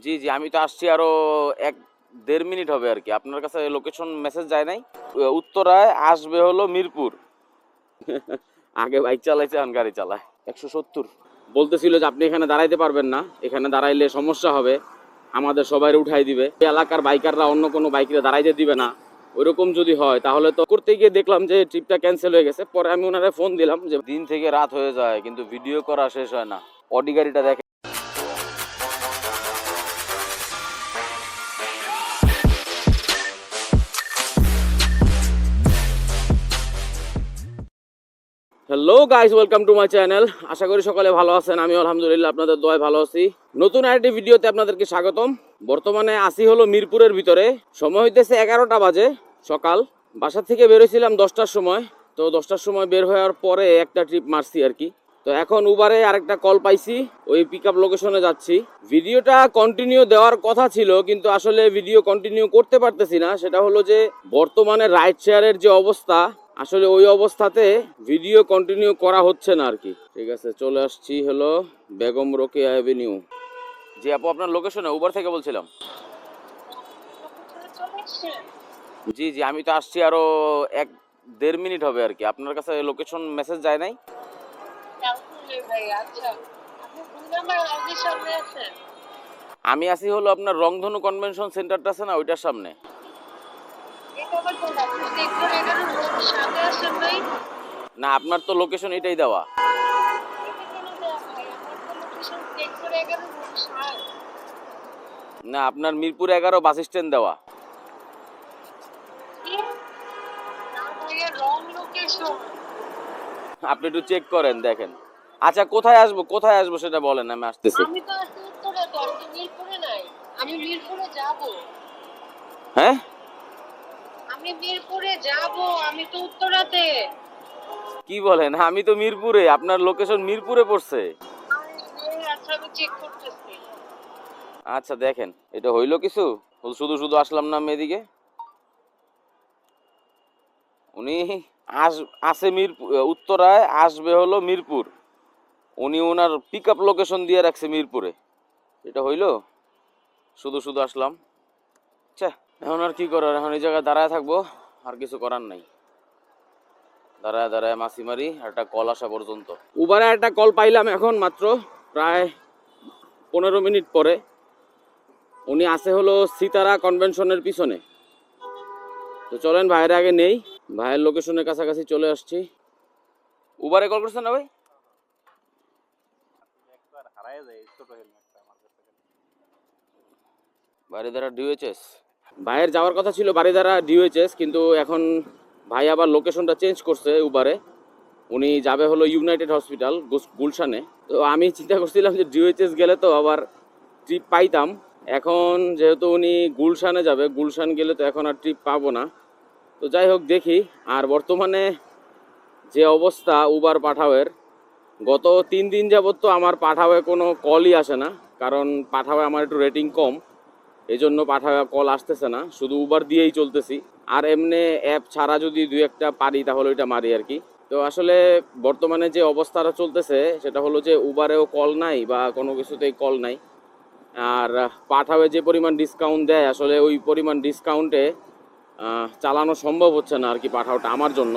জি জি, আমি তো আসছি আরও এক দেড় মিনিট হবে আর কি। আপনার কাছে লোকেশন মেসেজ যায় নাই? উত্তরায় আসবে হলো মিরপুর। আগে বাইক চালাইছে, এখন গাড়ি চালায়। একশো সত্তর। বলতেছিল যে আপনি এখানে দাঁড়াইতে পারবেন না। এখানে দাঁড়াইলে সমস্যা হবে। আমাদের সবাই উঠাই দিবে। এলাকার বাইকাররা অন্য কোনো বাইকে দাঁড়াইতে দিবে না। ওইরকম যদি হয়, তাহলে তো করতে গিয়ে দেখলাম যে ট্রিপটা ক্যান্সেল হয়ে গেছে। পরে আমি ওনারে ফোন দিলাম যে, দিন থেকে রাত হয়ে যায়, কিন্তু ভিডিও করা শেষ হয় না। অডি গাড়িটা দেখে hello guys welcome to my channel আশা করি সকালে ভালো আছেন আমি আলহামদুলিল্লাহ আপনাদের দোয়ায় ভালো আছি। নতুন আরেকটি ভিডিওতে আপনাদেরকে স্বাগতম। বর্তমানে আসি হলো মিরপুরের ভিতরে। সময় হইতেছে এগারোটা বাজে সকাল। বাসা থেকে বেরোছিলাম দশটার সময়। তো দশটার সময় বের হওয়ার পরে একটা ট্রিপ মারছি আর কি। তো এখন উবারে আরেকটা কল পাইছি, ওই পিক আপ লোকেশনে যাচ্ছি। ভিডিওটা কন্টিনিউ দেওয়ার কথা ছিল, কিন্তু আসলে ভিডিও কন্টিনিউ করতে পারতেছি না। সেটা হলো যে বর্তমানে রাইড শেয়ারের যে অবস্থা আসলে ওই অবস্থাতে ভিডিও কন্টিনিউ করা হচ্ছে না আর কি ঠিক আছে, চলে আসছি হলো বেগম রোকেয়া অ্যাভিনিউ জি আপু, আপনার লোকেশনে উবার থেকে বলছিলাম। জি জি, আমি তো আসছি আরও এক দেড় মিনিট হবে আর কি আপনার কাছে লোকেশন মেসেজ যায় নাই। আমি আছি হলো আপনার রংধনু কনভেনশন সেন্টারটা আছে না, ওইটার সামনে। না আপনার তো লোকেশন এটাই দেওয়া। না আপনার মিরপুর এগারো বাস স্ট্যান্ড দেওয়া। আপনি একটু চেক করেন দেখেন। আচ্ছা কোথায় আসব কোথায় আসব সেটা বলেন আমি আসতেছি। আমি তো আছি উত্তরে তো আমি মিরপুরে নাই। আমি মিরপুরে যাব। হ্যাঁ? আমি মিরপুরে যাব আমি তো উত্তরাতে। কি বলেন আমি তো মিরপুরে আপনার লোকেশন মিরপুরে পড়ছে। আচ্ছা আমি চেক করতেছি। আচ্ছা দেখেন এটা হইল কিছু? শুধু শুধু আসলাম না আমি এদিকে। উনি আস আসে মিরপুর উত্তরায় আসবে হলো মিরপুর। উনি ওনার পিক আপ লোকেশন দিয়ে রাখছে মিরপুরে। এটা হইল? শুধু শুধু আসলাম। আচ্ছা এখন আর কি করার? এখন এই জায়গায় দাঁড়ায় থাকব আর কিছু করার নাই। দাঁড়ায় দাঁড়ায় মাসি মারি একটা কল আসা পর্যন্ত। উবারে একটা কল পাইলাম এখন মাত্র প্রায় পনেরো মিনিট পরে। উনি আছে হলো সিতারা কনভেনশনের পিছনে। তো চলেন ভাইয়ের আগে নেই। ভাইয়ের লোকেশনের কাছাকাছি চলে আসছি। উবারে কল করছেন না ভাই? একবার হারায় ভাইয়ের যাওয়ার কথা ছিল বাড়িধারা ডিউএইচএস কিন্তু এখন ভাই আবার লোকেশনটা চেঞ্জ করছে উবারে উনি যাবে হলো ইউনাইটেড হসপিটাল গুলশানে। তো আমি চিন্তা করছিলাম যে ডিউএইচএস গেলে তো আবার ট্রিপ পাইতাম। এখন যেহেতু উনি গুলশানে যাবে, গুলশান গেলে তো এখন আর ট্রিপ পাবো না। তো যাই হোক, দেখি। আর বর্তমানে যে অবস্থা উবার পাঠাওয়ের, গত তিন দিন যাবত তো আমার পাঠাওয়ে কোনো কলই আসে না। কারণ পাঠাওয়ে আমার একটু রেটিং কম। এই জন্য পাঠাওয়া কল আসতেছে না, শুধু উবার দিয়েই চলতেছি। আর এমনি অ্যাপ ছাড়া যদি দু একটা পারি, তাহলে ওইটা মারি আর কি। তো আসলে বর্তমানে যে অবস্থাটা চলতেছে, সেটা হলো যে উবারেও কল নাই বা কোনো কিছুতেই কল নাই। আর পাঠাওয়ে যে পরিমাণ ডিসকাউন্ট দেয়, আসলে ওই পরিমাণ ডিসকাউন্টে চালানো সম্ভব হচ্ছে না আর কি পাঠাওটা আমার জন্য।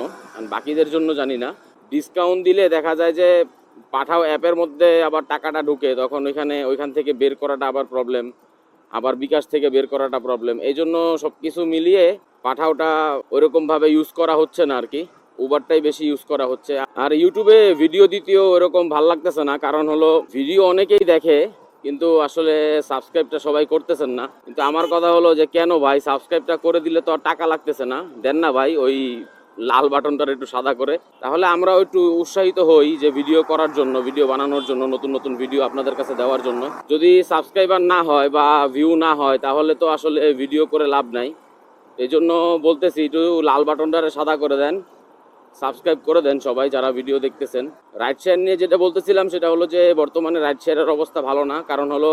বাকিদের জন্য জানি না। ডিসকাউন্ট দিলে দেখা যায় যে পাঠাও অ্যাপের মধ্যে আবার টাকাটা ঢুকে, তখন ওইখানে, ওইখান থেকে বের করাটা আবার প্রবলেম আবার বিকাশ থেকে বের করাটা প্রবলেম এই জন্য সব কিছু মিলিয়ে পাঠাওটা ওইরকমভাবে ইউজ করা হচ্ছে না আর কি। উবারটাই বেশি ইউজ করা হচ্ছে। আর ইউটিউবে ভিডিও দিতেও ওরকম ভালো লাগতেছে না, কারণ হলো ভিডিও অনেকেই দেখে, কিন্তু আসলে সাবস্ক্রাইবটা সবাই করতেছেন না। কিন্তু আমার কথা হলো যে, কেন ভাই? সাবস্ক্রাইবটা করে দিলে তো আর টাকা লাগতেছে না। দেন না ভাই, ওই লাল বাটনটার একটু সাদা করে। তাহলে আমরা একটু উৎসাহিত হই যে ভিডিও করার জন্য ভিডিও বানানোর জন্য, নতুন নতুন ভিডিও আপনাদের কাছে দেওয়ার জন্য। যদি সাবস্ক্রাইবার না হয় বা ভিউ না হয়, তাহলে তো আসলে ভিডিও করে লাভ নাই। এই জন্য বলতেছি, একটু লাল বাটনটারে সাদা করে দেন সাবস্ক্রাইব করে দেন সবাই যারা ভিডিও দেখতেছেন। রাইড শেয়ার নিয়ে যেটা বলতেছিলাম, সেটা হলো যে বর্তমানে রাইড শেয়ারের অবস্থা ভালো না, কারণ হলো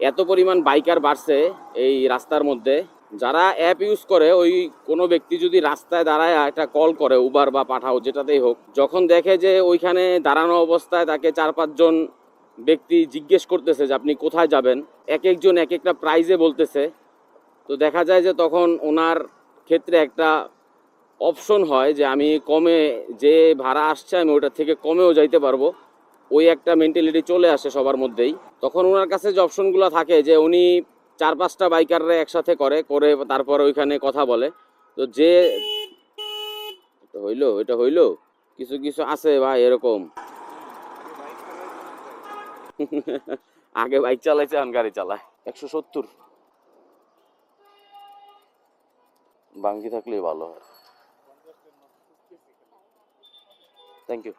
এত পরিমাণ বাইকার বাড়ছে এই রাস্তার মধ্যে। যারা অ্যাপ ইউজ করে, ওই কোনো ব্যক্তি যদি রাস্তায় দাঁড়ায়, একটা কল করে উবার বা পাঠাও, যেটাতেই হোক, যখন দেখে যে ওইখানে দাঁড়ানো অবস্থায় তাকে চার পাঁচজন ব্যক্তি জিজ্ঞেস করতেছে যে আপনি কোথায় যাবেন, এক একজন এক একটা প্রাইজে বলতেছে। তো দেখা যায় যে তখন ওনার ক্ষেত্রে একটা অপশন হয় যে আমি কমে যে ভাড়া আসছে, আমি ওটা থেকে কমেও যাইতে পারব। ওই একটা মেন্টালিটি চলে আসে সবার মধ্যেই। তখন ওনার কাছে যে অপশনগুলো থাকে যে উনি চার পাঁচটা বাইকাররা একসাথে করে করে তারপর ওইখানে কথা বলে। তো যে হইল, এটা হইল? কিছু কিছু আছে বা এরকম। আগে বাইক চালাইছে, এখন গাড়ি চালায়। একশো সত্তর। বাঙ্গি থাকলেই ভালো হয়। থ্যাংক ইউ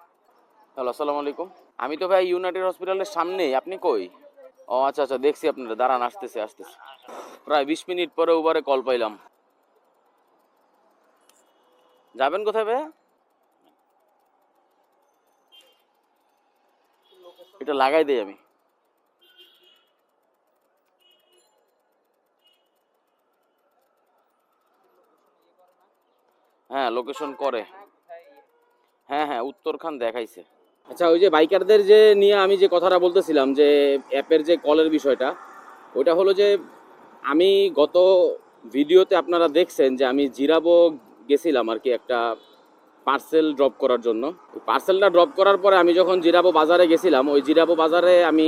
হ্যালো আসসালামু আলাইকুম। আমি তো ভাই ইউনাইটেড হসপিটালের সামনেই। আপনি কই? ও আচ্ছা আচ্ছা দেখছি আপনারা, দাঁড়ান, আসতেছে আসতেছে। প্রায় বিশ মিনিট পরে উবারে কল পাইলাম। যাবেন কোথায় ভাইয়া? এটা লাগাই দেই আমি। হ্যাঁ লোকেশন করে। হ্যাঁ হ্যাঁ উত্তরখান দেখাইছে। আচ্ছা ওই যে বাইকারদের যে নিয়ে আমি যে কথাটা বলতেছিলাম যে অ্যাপের যে কলের বিষয়টা ওটা হলো যে আমি গত ভিডিওতে আপনারা দেখছেন যে আমি জিরাবো গেছিলাম আর কি একটা পার্সেল ড্রপ করার জন্য। পার্সেলটা ড্রপ করার পরে আমি যখন জিরাবো বাজারে গেছিলাম, ওই জিরাবো বাজারে আমি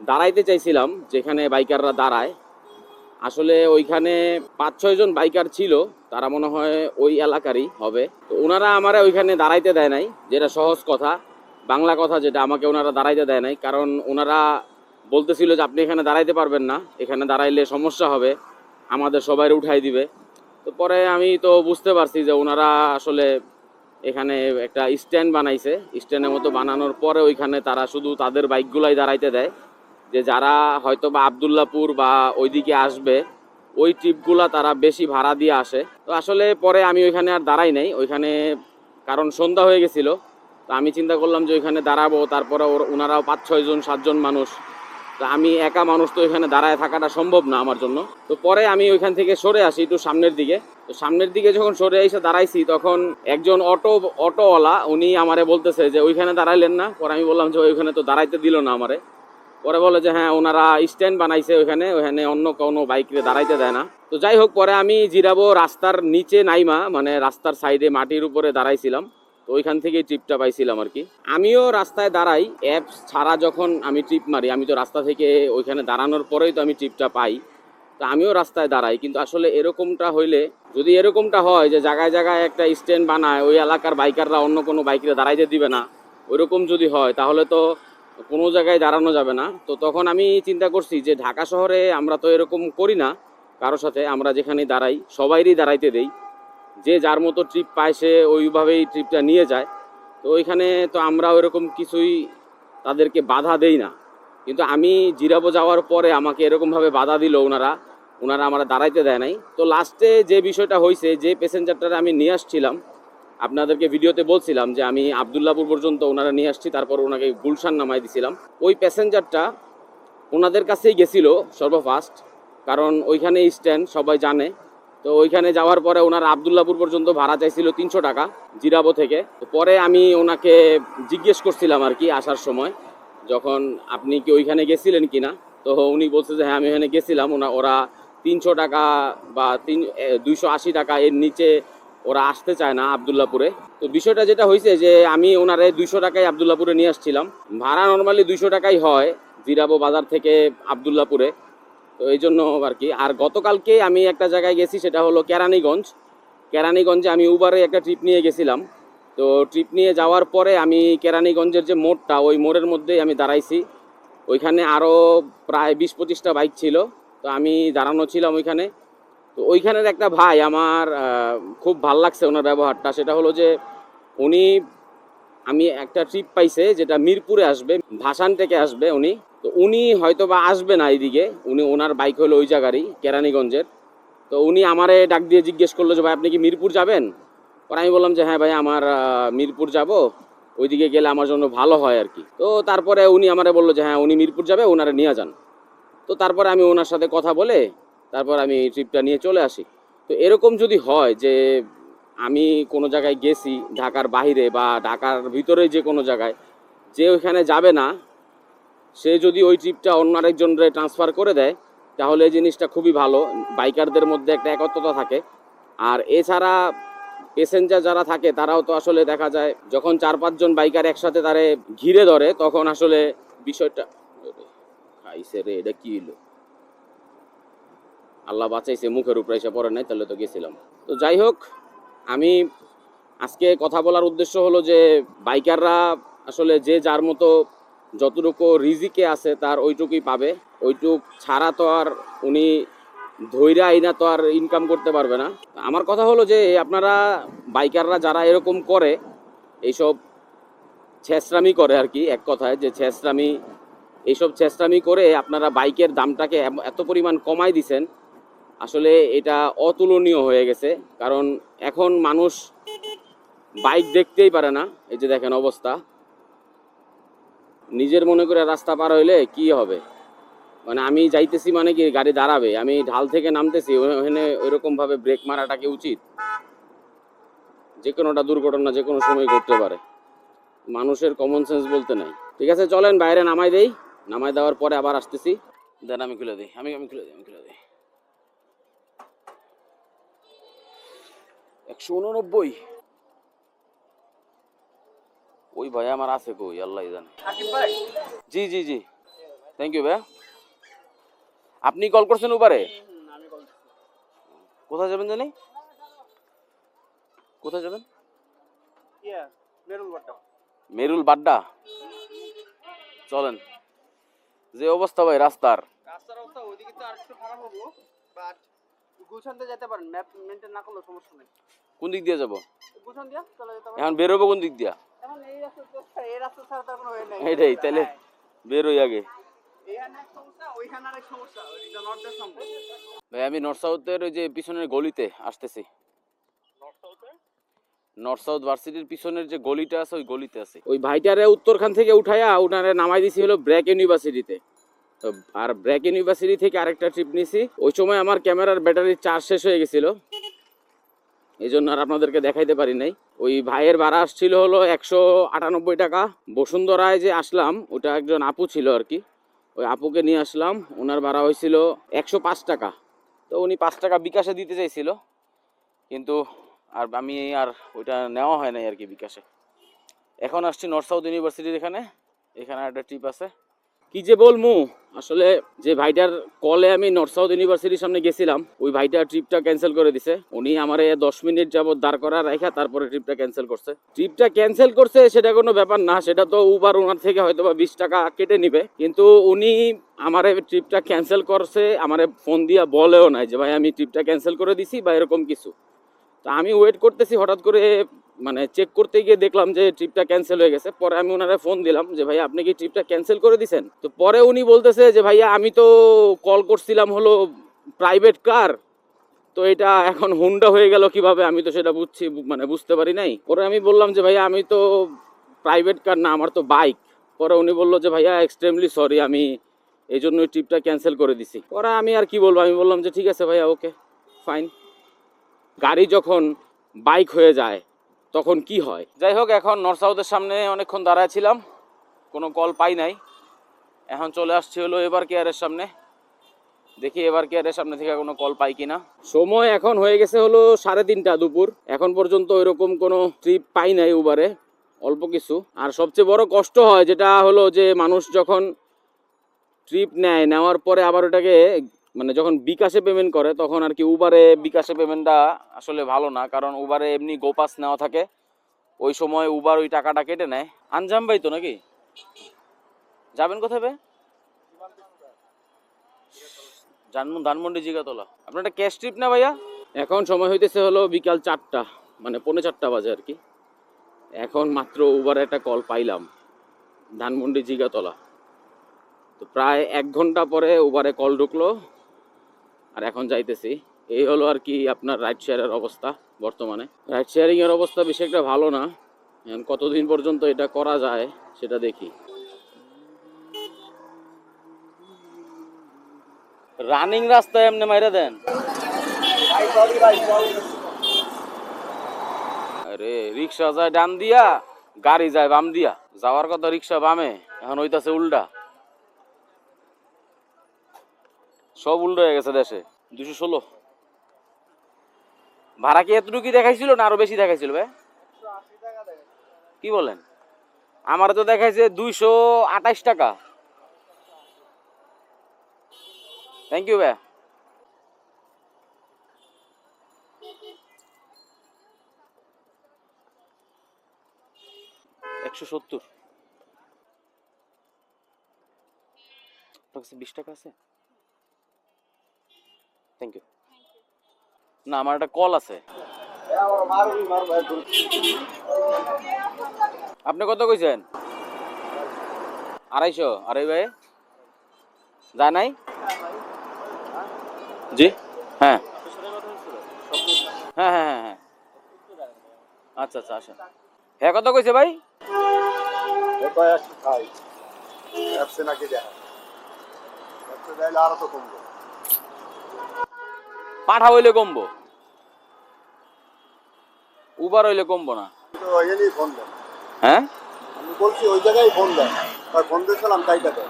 দাঁড়াইতে চাইছিলাম যেখানে বাইকাররা দাঁড়ায়। আসলে ওইখানে পাঁচ ছয়জন বাইকার ছিল, তারা মনে হয় ওই এলাকারই হবে। তো ওনারা আমারে ওইখানে দাঁড়াইতে দেয় নাই, যেটা সহজ কথা। বাংলা কথা যেটা, আমাকে ওনারা দাঁড়াইতে দেয় নাই। কারণ ওনারা বলতেছিল যে, আপনি এখানে দাঁড়াইতে পারবেন না। এখানে দাঁড়াইলে সমস্যা হবে। আমাদের সবাই উঠাই দিবে। তো পরে আমি তো বুঝতে পারছি যে, ওনারা আসলে এখানে একটা স্ট্যান্ড বানাইছে। স্ট্যান্ডের মতো বানানোর পরে ওইখানে তারা শুধু তাদের বাইকগুলাই দাঁড়াইতে দেয়। যে যারা হয়তো বা আবদুল্লাপুর বা ওইদিকে আসবে, ওই ট্রিপগুলা তারা বেশি ভাড়া দিয়ে আসে। তো আসলে পরে আমি ওইখানে আর দাঁড়াই নাই। ওইখানে কারণ সন্ধ্যা হয়ে গেছিল। তো আমি চিন্তা করলাম যে ওইখানে দাঁড়াবো, তারপরে ওর ওনারাও পাঁচ ছয়জন সাতজন মানুষ। তা আমি একা মানুষ তো ওইখানে দাঁড়ায় থাকাটা সম্ভব না আমার জন্য। তো পরে আমি ওইখান থেকে সরে আসি একটু সামনের দিকে। তো সামনের দিকে যখন সরে এসে দাঁড়াইছি, তখন একজন অটো অটোওয়ালা, উনি আমারে বলতেছে যে, ওইখানে দাঁড়াইলেন না? পরে আমি বললাম যে, ওইখানে তো দাঁড়াইতে দিল না আমারে। পরে বলে যে হ্যাঁ ওনারা স্ট্যান্ড বানাইছে ওইখানে ওখানে অন্য কোনো বাইকে দাঁড়াইতে দেয় না। তো যাই হোক, পরে আমি জিরাবো রাস্তার নিচে নাইমা মানে রাস্তার সাইডে মাটির উপরে দাঁড়াইছিলাম। ওইখান থেকেই ট্রিপটা পাইছিলাম আর কি। আমিও রাস্তায় দাঁড়াই অ্যাপস ছাড়া যখন আমি ট্রিপ মারি, আমি তো রাস্তা থেকে ওইখানে দাঁড়ানোর পরেই তো আমি ট্রিপটা পাই। তো আমিও রাস্তায় দাঁড়াই, কিন্তু আসলে এরকমটা হইলে, যদি এরকমটা হয় যে জায়গায় জায়গায় একটা স্ট্যান্ড বানায়, ওই এলাকার বাইকাররা অন্য কোনো বাইকরে দাঁড়াইতে দিবে না, ওইরকম যদি হয়, তাহলে তো কোনো জায়গায় দাঁড়ানো যাবে না। তো তখন আমি চিন্তা করছি যে ঢাকা শহরে আমরা তো এরকম করি না কারোর সাথে আমরা যেখানে দাঁড়াই, সবাইরই দাঁড়াইতে দেই। যে যার মতো ট্রিপ পায় সে ওইভাবেই ট্রিপটা নিয়ে যায়। তো ওইখানে তো আমরা ওইরকম কিছুই তাদেরকে বাধা দেই না। কিন্তু আমি জিরাবো যাওয়ার পরে আমাকে এরকমভাবে বাধা দিল ওনারা। ওনারা আমরা দাঁড়াইতে দেয় নাই। তো লাস্টে যে বিষয়টা হয়েছে যে প্যাসেঞ্জারটা আমি নিয়ে আসছিলাম, আপনাদেরকে ভিডিওতে বলছিলাম যে আমি আবদুল্লাপুর পর্যন্ত ওনারা নিয়ে আসছি, তারপর ওনাকে গুলশান নামাই দিছিলাম। ওই প্যাসেঞ্জারটা ওনাদের কাছেই গেছিল সর্বফার্স্ট কারণ ওইখানে স্ট্যান্ড সবাই জানে। তো ওইখানে যাওয়ার পরে ওনার আবদুল্লাপুর পর্যন্ত ভাড়া চাইছিল তিনশো টাকা জিরাবো থেকে। তো পরে আমি ওনাকে জিজ্ঞেস করছিলাম আর কি আসার সময়, যখন আপনি কি ওইখানে গেছিলেন কিনা? তো উনি বলছে যে হ্যাঁ আমি ওখানে গেছিলাম। ওনা, ওরা তিনশো টাকা বা তিন দুইশো আশি টাকা এর নিচে ওরা আসতে চায় না আবদুল্লাপুরে। তো বিষয়টা যেটা হয়েছে যে, আমি ওনারে দুইশো টাকায় আবদুল্লাপুরে নিয়ে আসছিলাম। ভাড়া নর্মালি দুইশো টাকাই হয় জিরাবো বাজার থেকে আবদুল্লাপুরে। তো এই জন্য আর কি। আর গতকালকে আমি একটা জায়গায় গেছি, সেটা হলো কেরানীগঞ্জ। কেরানীগঞ্জে আমি উবারে একটা ট্রিপ নিয়ে গেছিলাম। তো ট্রিপ নিয়ে যাওয়ার পরে আমি কেরানীগঞ্জের যে মোড়টা, ওই মোড়ের মধ্যেই আমি দাঁড়াইছি। ওইখানে আরও প্রায় বিশ পঁচিশটা বাইক ছিল। তো আমি দাঁড়ানো ছিলাম ওইখানে। তো ওইখানের একটা ভাই আমার খুব ভালো লাগছে ওনার ব্যবহারটা। সেটা হলো যে উনি, আমি একটা ট্রিপ পাইছে, যেটা মিরপুরে আসবে ভাসান থেকে আসবে উনি। তো উনি হয়তো বা আসবে না এইদিকে। উনি ওনার বাইক হলো ওই জায়গারই, কেরানীগঞ্জের। তো উনি আমারে ডাক দিয়ে জিজ্ঞেস করল যে, ভাই, আপনি কি মিরপুর যাবেন? পরে আমি বললাম যে হ্যাঁ ভাই, আমার মিরপুর যাব। ওইদিকে গেলে আমার জন্য ভালো হয় আর কি। তো তারপরে উনি আমারে বলল যে হ্যাঁ উনি মিরপুর যাবে, ওনারে নিয়ে যান। তো তারপরে আমি ওনার সাথে কথা বলে, তারপর আমি ট্রিপটা নিয়ে চলে আসি। তো এরকম যদি হয় যে, আমি কোনো জায়গায় গেছি, ঢাকার বাইরে বা ঢাকার ভিতরে যে কোনো জায়গায়, যে ওইখানে যাবে না সে যদি ওই ট্রিপটা অন্য আরেকজনরে ট্রান্সফার করে দেয়, তাহলে এই জিনিসটা খুবই ভালো। বাইকারদের মধ্যে একটা একত্রতা থাকে। আর এছাড়া প্যাসেঞ্জার যারা থাকে, তারাও তো আসলে দেখা যায়, যখন চার পাঁচজন বাইকার একসাথে তারে ঘিরে ধরে, তখন আসলে বিষয়টা খাইছে রে, এটা কি হলো আল্লাহ বাঁচাইছে, মুখের উপরে এসে পড়ে নাই, তাহলে তো গেছিলাম। তো যাই হোক, আমি আজকে কথা বলার উদ্দেশ্য হলো যে, বাইকাররা আসলে যে যার মতো যতটুকু রিজিকে আছে তার ওইটুকুই পাবে। ওইটুক ছাড়া তো আর উনি ধৈর্য আইনা তো আর ইনকাম করতে পারবে না। আমার কথা হলো যে আপনারা বাইকাররা যারা এরকম করে, এইসব ছেঁচড়ামি করে আর কি, এক কথায় যে ছেঁচড়ামি, এইসব ছেঁচড়ামি করে আপনারা বাইকের দামটাকে এত পরিমাণ কমাই দিছেন, আসলে এটা অতুলনীয় হয়ে গেছে। কারণ এখন মানুষ বাইক দেখতেই পারে না। এই যে দেখেন অবস্থা। নিজের মনে করে রাস্তা পার হইলে কি হবে? মানে আমি যাইতেছি মানে কি গাড়ি দাঁড়াবে? আমি ঢাল থেকে নামতেছি, ওখানে ওইরকম ভাবে ব্রেক মারাটা কি উচিত? যে কোনোটা দুর্ঘটনা যে কোনো সময় ঘটতে পারে। মানুষের কমন সেন্স বলতে নাই। ঠিক আছে, চলেন বাইরে নামাই দেই। নামাই দেওয়ার পরে আবার আসতেছি। দেন আমি খুলে দিই। আমি আমি খুলে দিই, আমি খুলে দিই। একশো উননব্বই। ওই ভাই আমার আছে কই আল্লাহ জানে। জি জি জি। থ্যাংক ইউ ভাইয়া আপনি কল করছেন উবারে কোথায় যাবেন জানি? কোথায় যাবেন? মেরুল বাড্ডা। চলেন। যে অবস্থা ভাই রাস্তার। রাস্তার অবস্থা ওইদিকে তো আরেকটু খারাপ হব বাট গুলশানতে যেতে পারেন ম্যাপ মেনটেন না করলে সমস্যা নেই। কোন দিক দিয়ে যাব? এখন বেরোবো কোন দিক দিয়া? এখন এই রাস্তা তো এই রাস্তা ছাড়া তার কোনো ওয়ে নাই। এটাই তাহলে বেরোই আগে। ভাই আমি নর্থ সাউথের ওই যে পিছনের গলিতে আসতেছি। নর্থ সাউথে নর্থ সাউথ ভার্সিটির পিছনের যে গলিটা আছে ওই গলিতে আছে। ওই ভাইটারে উত্তরখান থেকে উঠাইয়া উঠারে নামাই দিছি হলো ব্র্যাক ইউনিভার্সিটিতে তো আর ব্র্যাক ইউনিভার্সিটি থেকে আরেকটা ট্রিপ নিছি। ওই সময় আমার ক্যামেরার ব্যাটারির চার্জ শেষ হয়ে গেছিল। এই জন্য আর আপনাদেরকে দেখাইতে পারি নাই। ওই ভাইয়ের ভাড়া আসছিল হলো একশো আটানব্বই টাকা। বসুন্ধরায় যে আসলাম, ওটা একজন আপু ছিল আর কি। ওই আপুকে নিয়ে আসলাম। ওনার ভাড়া হয়েছিল একশো পাঁচ টাকা। তো উনি পাঁচ টাকা বিকাশে দিতে চাইছিল। কিন্তু আর আমি আর ওইটা নেওয়া হয় নাই আর কি বিকাশে। এখন আসছি নর্থ সাউথ ইউনিভার্সিটির এখানে। এখানে একটা ট্রিপ আছে। কি যে বলমু? আসলে যে ভাইটার কলে আমি নর্থ সাউথ ইউনিভার্সিটির সামনে গেছিলাম, ওই ভাইটা ট্রিপটা ক্যান্সেল করে দিছে। উনি আমারে দশ মিনিট যাবত দাঁড় করা রাখা তারপরে ট্রিপটা ক্যান্সেল করছে। ট্রিপটা ক্যান্সেল করছে, সেটা কোনো ব্যাপার না, সেটা তো উবার ওনার থেকে হয়তো বা বিশ টাকা কেটে নিবে। কিন্তু উনি আমারে ট্রিপটা ক্যান্সেল করছে, আমার ফোন দিয়া বলেও নাই যে, ভাই, আমি ট্রিপটা ক্যান্সেল করে দিছি বা এরকম কিছু। তো আমি ওয়েট করতেছি, হঠাৎ করে মানে চেক করতে গিয়ে দেখলাম যে ট্রিপটা ক্যান্সেল হয়ে গেছে। পরে আমি ওনারা ফোন দিলাম যে ভাই আপনি কি ট্রিপটা ক্যান্সেল করে দিছেন? তো পরে উনি বলতেছে যে, ভাইয়া, আমি তো কল করছিলাম হলো প্রাইভেট কার তো এটা এখন হুন্ডা হয়ে গেল কীভাবে? আমি তো সেটা বুঝছি মানে বুঝতে পারি নাই। পরে আমি বললাম যে, ভাইয়া, আমি তো প্রাইভেট কার না, আমার তো বাইক পরে উনি বলল যে, ভাইয়া এক্সট্রিমলি সরি আমি এই জন্য ট্রিপটা ক্যান্সেল করে দিছি। পরে আমি আর কি বলব? আমি বললাম যে, ঠিক আছে ভাইয়া ওকে ফাইন গাড়ি যখন বাইক হয়ে যায় তখন কি হয়? যাই হোক, এখন নর্থ সাউথের সামনে অনেকক্ষণ দাঁড়ায় ছিলাম। কোনো কল পাই নাই। এখন চলে আসছি হলো এবার কেয়ারের সামনে। দেখি এবার কেয়ারের সামনে থেকে কোনো কল পাই কিনা। সময় এখন হয়ে গেছে হলো সাড়ে তিনটা দুপুর। এখন পর্যন্ত ওইরকম কোনো ট্রিপ পাই নাই উবারে অল্প কিছু। আর সবচেয়ে বড় কষ্ট হয় যেটা হলো যে মানুষ যখন ট্রিপ নেয়, নেওয়ার পরে আবার ওটাকে মানে যখন বিকাশে পেমেন্ট করে, তখন আর কি উবারে বিকাশে পেমেন্টটা আসলে ভালো না। কারণ উবারে এমনি গোপাস নেওয়া থাকে। ওই সময় উবার ওই টাকাটা কেটে নেয়। আনজাম ভাই তো নাকি? যাবেন কোথায় বে জানমু ধানমন্ডি জিগাতলা। আপনার একটা ক্যাশ ট্রিপ না ভাইয়া? এখন সময় হইতেছে হলো বিকাল চারটা মানে পৌনে চারটা বাজে আর কি। এখন মাত্র উবারে একটা কল পাইলাম, ধানমন্ডি জিগাতলা। তো প্রায় এক ঘণ্টা পরে উবারে কল ঢুকলো। আর এখন যাইতেছি। এই হলো আর কি আপনার রাইড শেয়ারের অবস্থা বর্তমানে। রাইড শেয়ারিং এর অবস্থা বেশি একটা ভালো না। এখন কতদিন পর্যন্ত এটা করা যায় সেটা দেখি। রানিং রাস্তায় এমনি মাইরে দেন। আরে রিক্সা যায় ডান দিয়া গাড়ি যায় বাম দিয়া। যাওয়ার কথা রিক্সা বামে এখন হইতাছে উল্টা। সব উল্টো হয়ে গেছে দেশে। দুশো ষোলো। ভাড়া কি এতটুকু দেখাইছিল না আরও বেশি দেখাইছিল ভাই? কি বলেন? আমার তো দেখাইছে দুইশো আঠাইশ টাকা। থ্যাংক ইউ ভাই। একশো সত্তর। বিশ টাকা আছে? থ্যাংক ইউ না, আমার একটা কল আছে। আপনি কত কইছেন? আড়াইশো। আড়াই ভাই, যায় নাই? জি? হ্যাঁ। হ্যাঁ হ্যাঁ হ্যাঁ হ্যাঁ। আচ্ছা আচ্ছা আসেন। হ্যাঁ কত কইছে ভাই? নাকি দেখা? দিলে তো পাঠা হইলে কমবো। উবার হইলে কমবো না। হ্যাঁ? আমি বলছি ওই জায়গায় ফোন দেন। তাই ফোন দিয়েছিলাম দেন।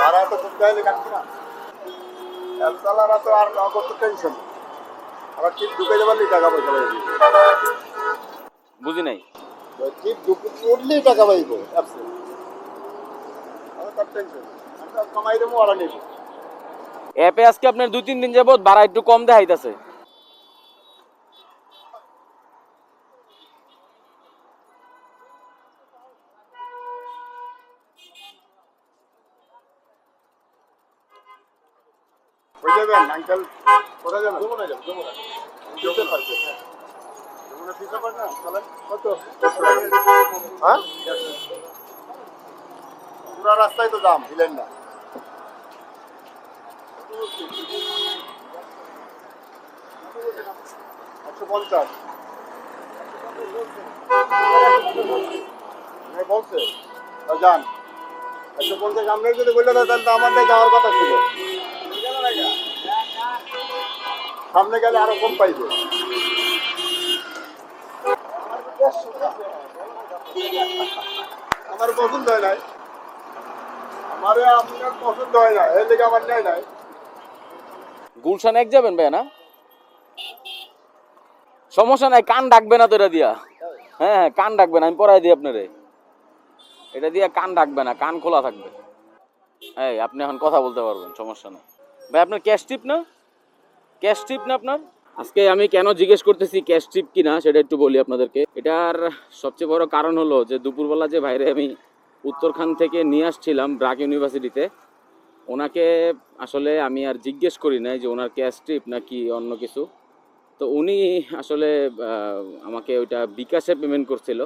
তারা চাইলে কাটছি না। তো আর কত টেনশন আবার চিপ ঢুকে টাকা পয়সা বুঝি নাই? চিপ ঢুকে উঠলেই টাকা পাইব অ্যাপসে আমার তার টেনশন আমি তো দেবো আর নেব। অ্যাপে আজকে আপনার দুই, তিন দিন যাবত ভাড়া একটু কম দেখাইতেছে। রাস্তায় তো দাম দিলেন না। একশো পঞ্চাশ। হ্যাঁ, একশো পঞ্চাশ যদি কথা ছিল। সামনে গেলে আরও কম পাইবে। আমার পছন্দ হয় নাই। আমার পছন্দ হয় না। এর লেগে আমার নেয় নাই। গুলশান এক যাবেন ভাই না? সমস্যা নাই, কান ডাকবে না তো এটা দিয়া। হ্যাঁ হ্যাঁ কান ডাকবে না, আমি পড়াই দিই আপনারে। এটা দিয়া কান ডাকবে না, কান খোলা থাকবে। হ্যাঁ আপনি এখন কথা বলতে পারবেন, সমস্যা নেই। ভাই, আপনার ক্যাশ টিপ না? ক্যাশ টিপ না আপনার? আজকে আমি কেন জিজ্ঞেস করতেছি ক্যাশ টিপ কিনা, সেটা একটু বলি আপনাদেরকে। এটার সবচেয়ে বড় কারণ হলো যে, দুপুরবেলা যে বাইরে আমি উত্তরখান থেকে নিয়ে আসছিলাম ব্রাক ইউনিভার্সিটিতে ওনাকে আসলে আমি আর জিজ্ঞেস করি নাই যে ওনার ক্যাশ ট্রিপ নাকি অন্য কিছু। তো উনি আসলে আমাকে ওইটা বিকাশে পেমেন্ট করছিল।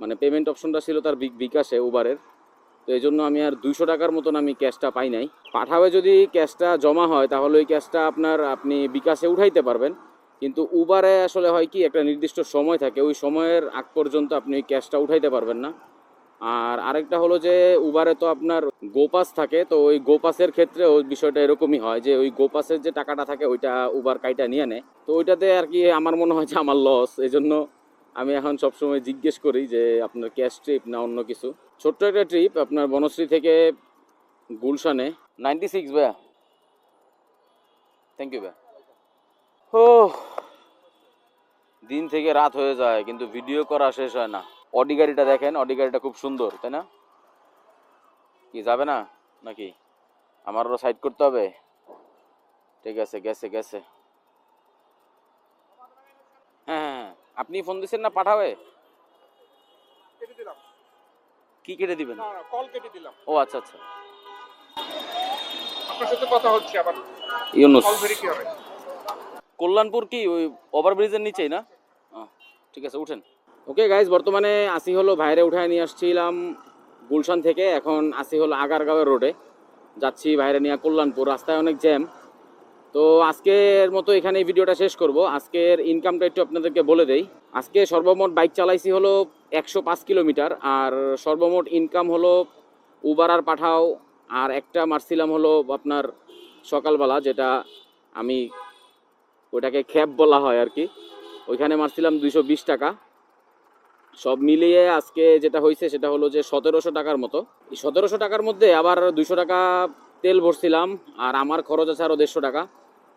মানে পেমেন্ট অপশনটা ছিল তার বিকাশে উবারের তো এই জন্য আমি আর দুইশো টাকার মতন আমি ক্যাশটা পাই নাই। পাঠাবে যদি ক্যাশটা জমা হয়, তাহলে ওই ক্যাশটা আপনার আপনি বিকাশে উঠাইতে পারবেন। কিন্তু উবারে আসলে হয় কি, একটা নির্দিষ্ট সময় থাকে। ওই সময়ের আগ পর্যন্ত আপনি ক্যাশটা উঠাইতে পারবেন না। আর আরেকটা হলো যে উবারে তো আপনার গোপাস থাকে, তো ওই গোপাসের ক্ষেত্রে ওই বিষয়টা এরকমই হয় যে ওই গোপাসের যে টাকাটা থাকে ওইটা উবার কাইটা নিয়ে নেয়। তো ওইটাতে আর কি আমার মনে হয় যে আমার লস এই জন্য আমি এখন সবসময় জিজ্ঞেস করি যে আপনার ক্যাশ ট্রিপ না অন্য কিছু। ছোট্ট একটা ট্রিপ আপনার বনশ্রী থেকে গুলশানে। নাইনটি সিক্স ভাইয়া। থ্যাংক ইউ ভাইয়া। ও দিন থেকে রাত হয়ে যায়, কিন্তু ভিডিও করা শেষ হয় না। অডি গাড়িটা দেখেন অডি গাড়িটা খুব সুন্দর তাই না? কি যাবে না? নাকি? আমারও সাইড করতে হবে? ঠিক আছে গেছে গেছে। হ্যাঁ হ্যাঁ হ্যাঁ। আপনি ফোন দিচ্ছেন না পাঠাবে? কি কেটে দিবেন? কল কেটে দিলাম। ও আচ্ছা আচ্ছা। আপনার সাথে কথা হচ্ছে আবার। ইউনুস। কল্যাণপুর কি ওই ওভারব্রিজের নিচেই না? ঠিক আছে উঠেন। ওকে গাইজ বর্তমানে আসি হলো ভাইরে উঠায় নিয়ে আসছিলাম গুলশান থেকে। এখন আসি হলো আগারগাঁওয়ের রোডে। যাচ্ছি ভাইরে নিয়ে কল্যাণপুর, রাস্তায় অনেক জ্যাম। তো আজকের মতো এখানে ভিডিওটা শেষ করব। আজকের ইনকামটা একটু আপনাদেরকে বলে দেই। আজকে সর্বমোট বাইক চালাইছি হলো একশো পাঁচ কিলোমিটার, আর সর্বমোট ইনকাম হলো উবার আর পাঠাও, আর একটা মারছিলাম হলো আপনার সকালবেলা, যেটা আমি ওটাকে খ্যাপ বলা হয় আর কি। ওইখানে মারছিলাম দুইশো বিশ টাকা। সব মিলিয়ে আজকে যেটা হয়েছে সেটা হলো যে সতেরোশো টাকার মতো। এই সতেরোশো টাকার মধ্যে আবার দুইশো টাকা তেল ভরছিলাম আর আমার খরচ আছে আরও দেড়শো টাকা।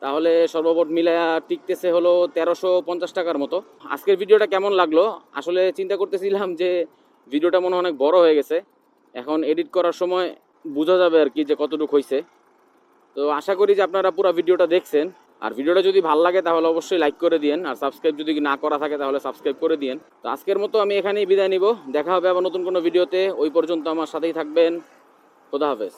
তাহলে সর্বমোট মিলায়া টিকতেছে হলো তেরোশো পঞ্চাশ টাকার মতো। আজকের ভিডিওটা কেমন লাগল? আসলে চিন্তা করতেছিলাম যে ভিডিওটা মনে অনেক বড় হয়ে গেছে। এখন এডিট করার সময় বোঝা যাবে আর কি যে কতটুকু হয়েছে তো আশা করি যে আপনারা পুরো ভিডিওটা দেখছেন। আর ভিডিওটা যদি ভালো লাগে তাহলে অবশ্যই লাইক করে দিন আর সাবস্ক্রাইব যদি না করা থাকে তাহলে সাবস্ক্রাইব করে দিন তো আজকের মতো আমি এখানেই বিদায় নিব, দেখা হবে আবার নতুন কোনো ভিডিওতে, ওই পর্যন্ত আমার সাথেই থাকবেন, খোদা হাফেজ।